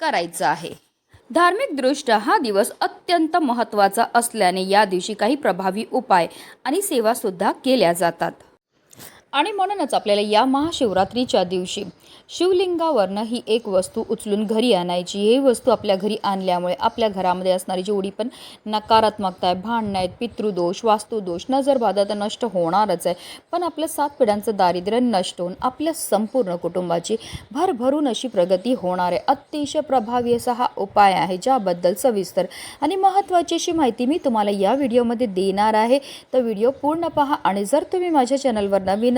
करायचं आहे. धार्मिकदृष्ट्या हा दिवस अत्यंत महत्त्वाचा असल्याने या दिवशी काही प्रभावी उपाय आणि सेवासुद्धा केल्या जातात. आणि म्हणूनच आपल्याला या महाशिवरात्रीच्या दिवशी शिवलिंगावरनं ही एक वस्तू उचलून घरी आणायची. ही वस्तू आपल्या घरी आणल्यामुळे आपल्या घरामध्ये असणारी जेवढी पण नकारात्मकता आहे भांडणं आहेत पितृदोष वास्तुदोष नजरबाधा तर नष्ट होणारच आहे. पण आपलं सात पिढ्यांचं दारिद्र्य नष्ट होऊन आपल्या संपूर्ण कुटुंबाची भरभरून अशी प्रगती होणार आहे. अतिशय प्रभावी असा हा उपाय आहे ज्याबद्दल सविस्तर आणि महत्त्वाची अशी माहिती मी तुम्हाला या व्हिडिओमध्ये देणार आहे. तर व्हिडिओ पूर्ण पहा आणि जर तुम्ही माझ्या चॅनलवर नवीन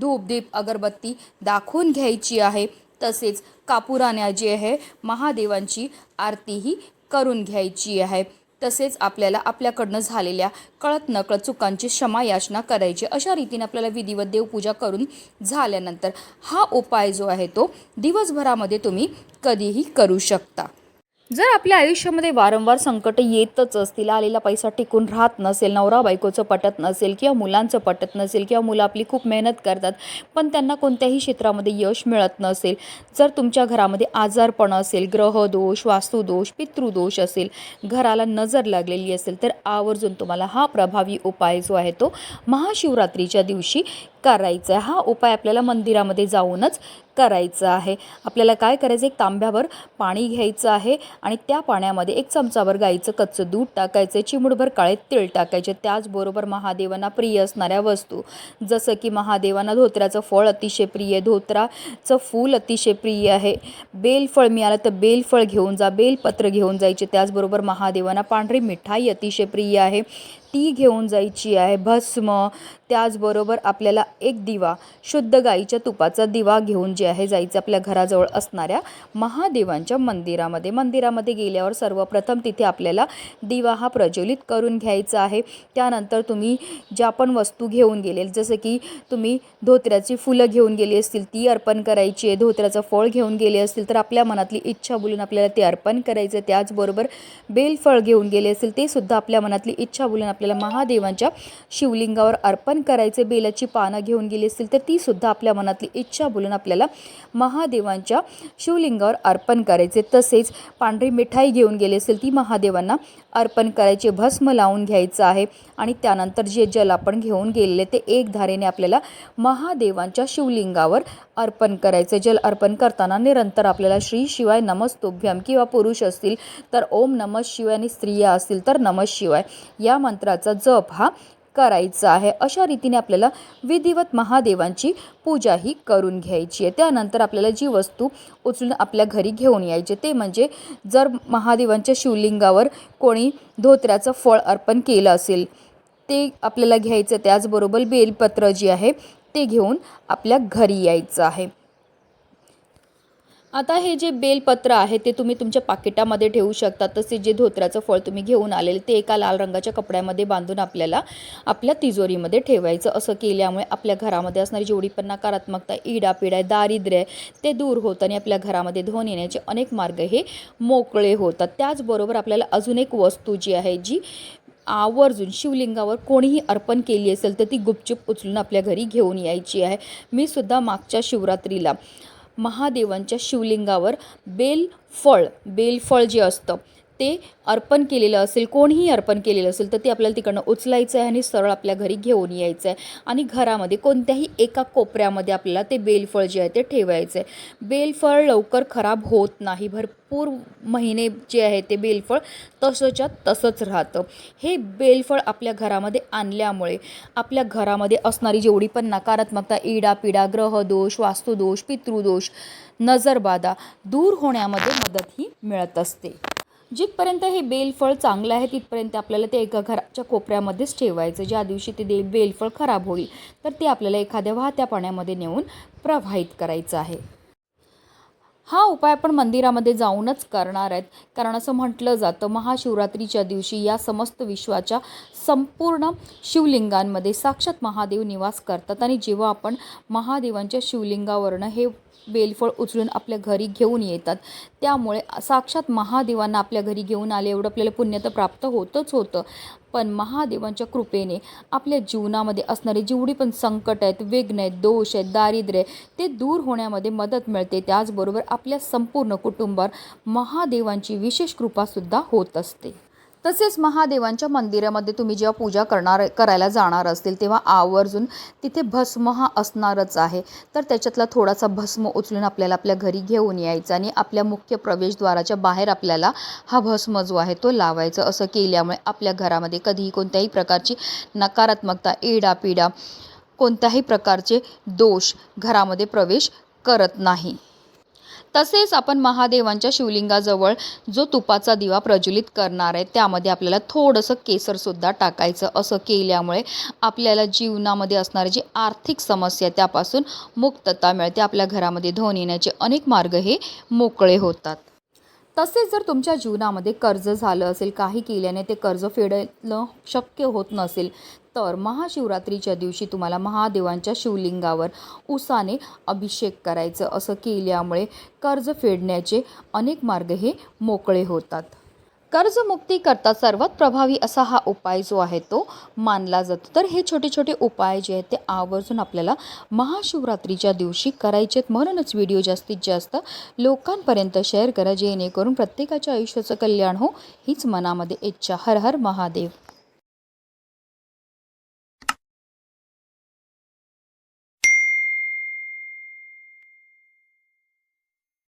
धूपदीप अगरबत्ती दाखवून घ्यायची आहे. तसेच कापुराण्या जी आहे महादेवांची आरतीही करून घ्यायची आहे. तसेच आपल्याला आपल्याकडनं झालेल्या कळत नकळत चुकांची क्षमा याचना करायची. अशा रीतीने आपल्याला विधिवत देवपूजा करून झाल्यानंतर हा उपाय जो आहे तो दिवसभरामध्ये तुम्ही कधीही करू शकता. जर आपल्या आयुष्यामध्ये वारंवार संकट येतच असतील आलेला पैसा टिकून राहत नसेल नवरा बायकोचं पटत नसेल किंवा मुलांचं पटत नसेल किंवा मुलं आपली खूप मेहनत करतात पण त्यांना कोणत्याही क्षेत्रामध्ये यश मिळत नसेल जर तुमच्या घरामध्ये आजारपण असेल ग्रहदोष वास्तुदोष पितृदोष असेल घराला नजर लागलेली असेल तर आवर्जून तुम्हाला हा प्रभावी उपाय जो आहे तो महाशिवरात्रीच्या दिवशी करायचा आहे. हा उपाय आपल्याला मंदिरामध्ये जाऊनच करायचा आहे. आपल्याला काय करायचं? एक तांब्यावर पाणी घ्यायचं आहे आणि त्या पाण्यामध्ये एक चमचाभर गाईचं कच्चं दूध टाकायचं चिमुडभर काळे तीळ टाकायचे. त्याचबरोबर महादेवांना प्रिय असणाऱ्या वस्तू. जसं की महादेवांना धोत्र्याचं फळ अतिशय प्रिय आहे. धोत्राचं फूल अतिशय प्रिय आहे. बेलफळ मिळालं तर बेलफळ घेऊन जा. बेलपत्र घेऊन जायचे. त्याचबरोबर महादेवांना पांढरी मिठाई अतिशय प्रिय आहे. ती घेऊन जायची आहे. भस्म त्याचबरोबर आपल्याला एक दिवा शुद्ध गाईच्या तुपाचा दिवा घेऊन जे आहे जायचं आपल्या घराजवळ असणाऱ्या महादेवांच्या मंदिरामध्ये. मंदिरामध्ये गेल्यावर सर्वप्रथम तिथे आपल्याला दिवा हा प्रज्वलित करून घ्यायचा आहे. त्यानंतर तुम्ही ज्या पण वस्तू घेऊन गेले जसं की तुम्ही धोत्र्याची फुलं घेऊन गेली असतील ती अर्पण करायची आहे. धोत्र्याचं फळ घेऊन गेले असतील तर आपल्या मनातली इच्छा बोलून आपल्याला ते अर्पण करायचं त्याचबरोबर बेलफळ घेऊन गेले असतील ते सुद्धा आपल्या मनातली इच्छा बोलून आपल्याला महादेवांच्या शिवलिंगावर अर्पण करायचे बेलाची पानं घेऊन गेली असतील तर ती सुद्धा आपल्या मनातली इच्छा बोलून आपल्याला महादेवांच्या शिवलिंगावर अर्पण करायचे. तसेच पांढरी मिठाई घेऊन गेली असेल ती महादेवांना अर्पण करायचे भस्म लावून घ्यायचं आहे आणि त्यानंतर जे जल आपण घेऊन गेलेले ते एक धारेने आपल्याला महादेवांच्या शिवलिंगावर अर्पण करायचे. जल अर्पण करताना निरंतर आपल्याला श्री शिवाय नमस्तुभ्यम किंवा पुरुष असतील तर ओम नमः शिवाय आणि स्त्रिया असतील तर नमः शिवाय या मंत्राचा जप हा करायचं आहे. अशा रीतीने आपल्याला विधिवत महादेवांची पूजा ही करून घ्यायची आहे. त्यानंतर आपल्याला जी वस्तू उचलून आपल्या घरी घेऊन यायचे ते म्हणजे जर महादेवांच्या शिवलिंगावर कोणी धोत्र्याचं फळ अर्पण केलं असेल ते आपल्याला घ्यायचं त्याचबरोबर बेलपत्र जी आहे ते घेऊन आपल्या घरी यायचं आहे. आता हे जे बेलपत्र आहे ते तुम्ही तुमच्या पाकिटामध्ये ठेवू शकता. तसे जे धोत्र्याचं फळ तुम्ही घेऊन आलेले ते एका लाल रंगाच्या कपड्यामध्ये बांधून आपल्याला आपल्या तिजोरीमध्ये ठेवायचं असं केल्यामुळे आपल्या घरामध्ये असणारी जेवढी पण नकारात्मकता इडापिडा आहे दारिद्र्य आहे ते दूर होतं आणि आपल्या घरामध्ये धन येण्याचे अनेक मार्ग हे मोकळे होतात. त्याचबरोबर आपल्याला अजून एक वस्तू जी आहे जी आवर्जून शिवलिंगावर कोणीही अर्पण केली असेल तर ती गुपचूप उचलून आपल्या घरी घेऊन यायची आहे. मी सुद्धा मागच्या शिवरात्रीला महादेवांच्या शिवलिंगावर बेलफळ बेलफळ जे असतं ते अर्पण केलेलं असेल कोणीही अर्पण केलेलं असेल तर ते आपल्याला तिकडनं उचलायचं आहे आणि सरळ आपल्या घरी घेऊन यायचं आहे आणि घरामध्ये कोणत्याही एका कोपऱ्यामध्ये आपल्याला ते बेलफळ जे आहे ते ठेवायचं आहे बेलफळ लवकर खराब होत नाही. भरपूर महिने जे आहे ते बेलफळ तसंच्या तसंच राहतं. हे बेलफळ आपल्या घरामध्ये आणल्यामुळे आपल्या घरामध्ये असणारी जेवढी पण नकारात्मकता इडापिडा ग्रहदोष वास्तुदोष पितृदोष नजरबाधा दूर होण्यामध्ये मदत ही मिळत असते. जिथपर्यंत हे बेलफळ चांगलं आहे तिथपर्यंत आपल्याला ते एका घराच्या कोपऱ्यामध्येच ठेवायचं. ज्या दिवशी ते दे बेलफळ खराब होईल तर ते आपल्याला एखाद्या वाहत्या पाण्यामध्ये नेऊन प्रवाहित करायचं आहे. हा उपाय आपण मंदिरामध्ये जाऊनच करणार आहेत. कारण असं म्हटलं जातं महाशिवरात्रीच्या दिवशी या समस्त विश्वाच्या संपूर्ण शिवलिंगांमध्ये साक्षात महादेव निवास करतात. आणि जेव्हा आपण महादेवांच्या शिवलिंगावरनं हे बेलफळ उचलून आपल्या घरी घेऊन येतात त्यामुळे साक्षात महादेवांना आपल्या घरी घेऊन आले एवढं आपल्याला पुण्य तर प्राप्त होतच होतं. पण महादेवांच्या कृपेने आपल्या जीवनामध्ये असणारे जेवढी पण संकट आहेत विघ्न आहेत दोष आहेत दारिद्र्य आहे, ते दूर होण्यामध्ये मदत मिळते. त्याचबरोबर आपल्या संपूर्ण कुटुंबावर महादेवांची विशेष कृपासुद्धा होत असते. तसेच महादेवांच्या मंदिरामध्ये तुम्ही जेव्हा पूजा करणार करायला जाणार असतील तेव्हा आवर्जून तिथे भस्म हा असणारच आहे. तर त्याच्यातला थोडासा भस्म उचलून आपल्याला आपल्या घरी घेऊन यायचा आणि आपल्या मुख्य प्रवेशद्वाराच्या बाहेर आपल्याला हा भस्म जो आहे तो लावायचा. असं केल्यामुळे आपल्या घरामध्ये कधीही कोणत्याही प्रकारची नकारात्मकता इडापिडा कोणत्याही प्रकारचे दोष घरामध्ये प्रवेश करत नाही. तसेच आपण महादेवांच्या शिवलिंगाजवळ जो तुपाचा दिवा प्रज्वलित करणार आहे त्यामध्ये आपल्याला थोडंसं केसरसुद्धा टाकायचं असं केल्यामुळे आपल्याला जीवनामध्ये असणारी जी आर्थिक समस्या आहे त्यापासून मुक्तता मिळते. आपल्या घरामध्ये धन येण्याचे अनेक मार्ग हे मोकळे होतात. तसेच जर तुमच्या जीवनामध्ये कर्ज झालं असेल काही केल्याने ते कर्ज फेडणं शक्य होत नसेल तर महाशिवरात्रीच्या दिवशी तुम्हाला महादेवांच्या शिवलिंगावर उसाने अभिषेक करायचं. असं केल्यामुळे कर्ज फेडण्याचे अनेक मार्ग हे मोकळे होतात. कर्जमुक्ती करता सर्वात प्रभावी असा हा उपाय जो आहे तो मानला जातो. तर हे छोटे छोटे उपाय जे आहेत ते आवर्जून आपल्याला महाशिवरात्रीच्या दिवशी करायचे आहेत म्हणूनच व्हिडिओ जास्तीत जास्त लोकांपर्यंत शेअर करा जेणेकरून प्रत्येकाच्या आयुष्याचं कल्याण हो हीच मनामध्ये इच्छा. हर हर महादेव.